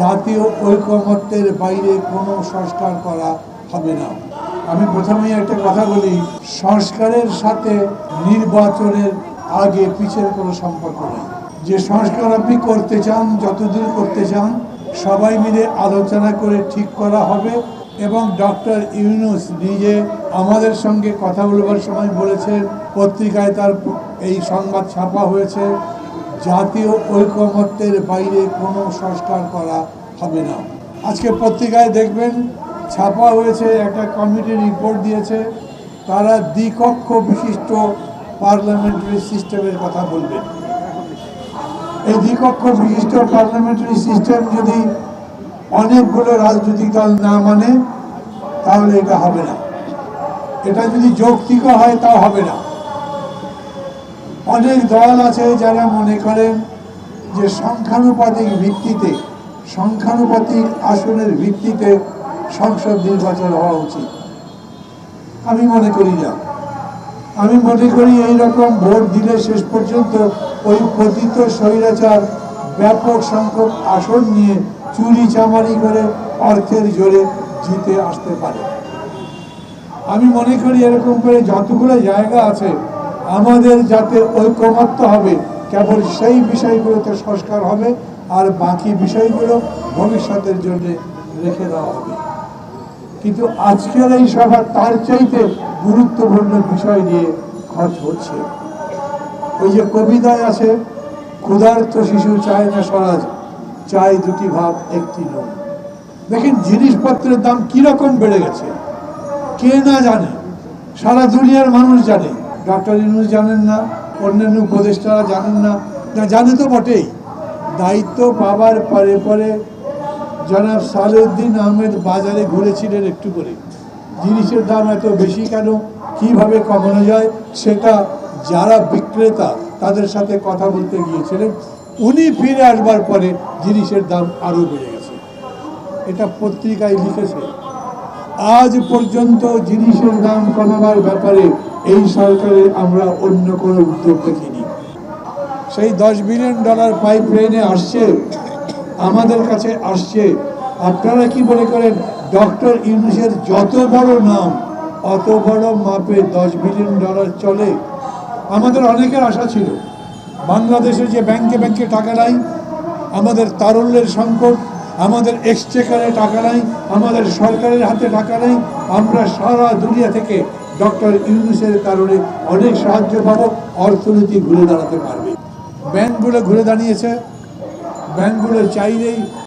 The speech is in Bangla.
জাতীয় ঐকমত্যের বাইরে কোনো সংস্কার করা হবে না। আমি প্রথমেই একটা কথা বলি, সংস্কারের সাথে নির্বাচনের আগে পিছের কোনো সম্পর্ক নেই। যে সংস্কার আপনি করতে চান, যতদূর করতে চান, সবাই মিলে আলোচনা করে ঠিক করা হবে এবং ডক্টর ইউনুস নিজে আমাদের সঙ্গে কথা বলবার সময় বলেছেন, পত্রিকায় তার এই সংবাদ ছাপা হয়েছে। জাতীয় ঐকমত্যের বাইরে কোনো সংস্কার করা হবে না। আজকে পত্রিকায় দেখবেন ছাপা হয়েছে, একটা কমিটি রিপোর্ট দিয়েছে, তারা দ্বিকক্ষ বিশিষ্ট পার্লামেন্টারি সিস্টেমের কথা বলবেন এই দ্বিকক্ষ বিশিষ্ট পার্লামেন্টারি সিস্টেম যদি অনেকগুলো রাজনৈতিক দল না মানে তাহলে এটা হবে না। এটা যদি যৌক্তিক হয়, তাও হবে না। অনেক দল আছে যারা মনে করেন যে সংখ্যানুপাতিক ভিত্তিতে, সংখ্যানুপাতিক আসনের ভিত্তিতে সংসদ নির্বাচন হওয়া উচিত। আমি মনে করি না। আমি মনে করি এই রকম ভোট দিলে শেষ পর্যন্ত ওই পতিত স্বৈরাচার, ব্যাপক সংখ্যক আসন নিয়ে চুরি চামারি করে অর্থের জোরে জিতে আসতে পারে। আমি মনে করি এরকম করে যতগুলো জায়গা আছে আমাদের যাতে ঐকমত্য হবে, কেবল সেই বিষয়গুলোতে সংস্কার হবে, আর বাকি বিষয়গুলো ভবিষ্যতের জন্য রেখে দেওয়া হবে। কিন্তু আজকের এই সভা তার চাইতে গুরুত্বপূর্ণ বিষয় নিয়ে খরচ হচ্ছে। ওই যে কবিতায় আছে, ক্ষুধার্ত শিশু চায় না স্বরাজ, চায় দুটি ভাব একটি নয় দেখেন, জিনিসপত্রের দাম কীরকম বেড়ে গেছে? কে না জানে? সারা দুনিয়ার মানুষ জানে। ডক্টর ইউনুস জানেন না, অন্যান্য উপদেষ্টারা জানেন না। না, জানে তো বটেই। দায়িত্ব পাবার পরে পরে জনাব সালেউদ্দিন আহমেদ বাজারে ঘুরেছিলেন একটু করে। জিনিসের দাম এত বেশি কেন? কীভাবে কমানো যায়? সেটা যারা বিক্রেতা, তাদের সাথে কথা বলতে গিয়েছিলেন। উনি ফিরে আসবার পরে জিনিসের দাম আরও বেড়ে গেছে। এটা পত্রিকায় লিখেছে। আজ পর্যন্ত জিনিসের দাম কমাবার ব্যাপারে এই সরকারে আমরা অন্য কোনো উদ্যোগ দেখিনি। সেই দশ বিলিয়ন ডলার পাইপ লাইনে আসছে, আমাদের কাছে আসছে। আপনারা কি মনে করেন, ডক্টর ইউনুসের যত বড় নাম, অত বড় মাপে দশ বিলিয়ন ডলার চলে? আমাদের অনেকের আশা ছিল বাংলাদেশে যে ব্যাংকে ব্যাংকে টাকা নাই, আমাদের তারল্যের সংকট আমাদের এক্সচেকারে টাকা নাই, আমাদের সরকারের হাতে টাকা নাই, আমরা সারা দুনিয়া থেকে ডক্টর ইউনুসের কারণে অনেক সাহায্য পাব, অর্থনীতি ঘুরে দাঁড়াতে পারবে। ব্যাংকগুলো ঘুরে দাঁড়িয়েছে, ব্যাংকগুলো চাইলেই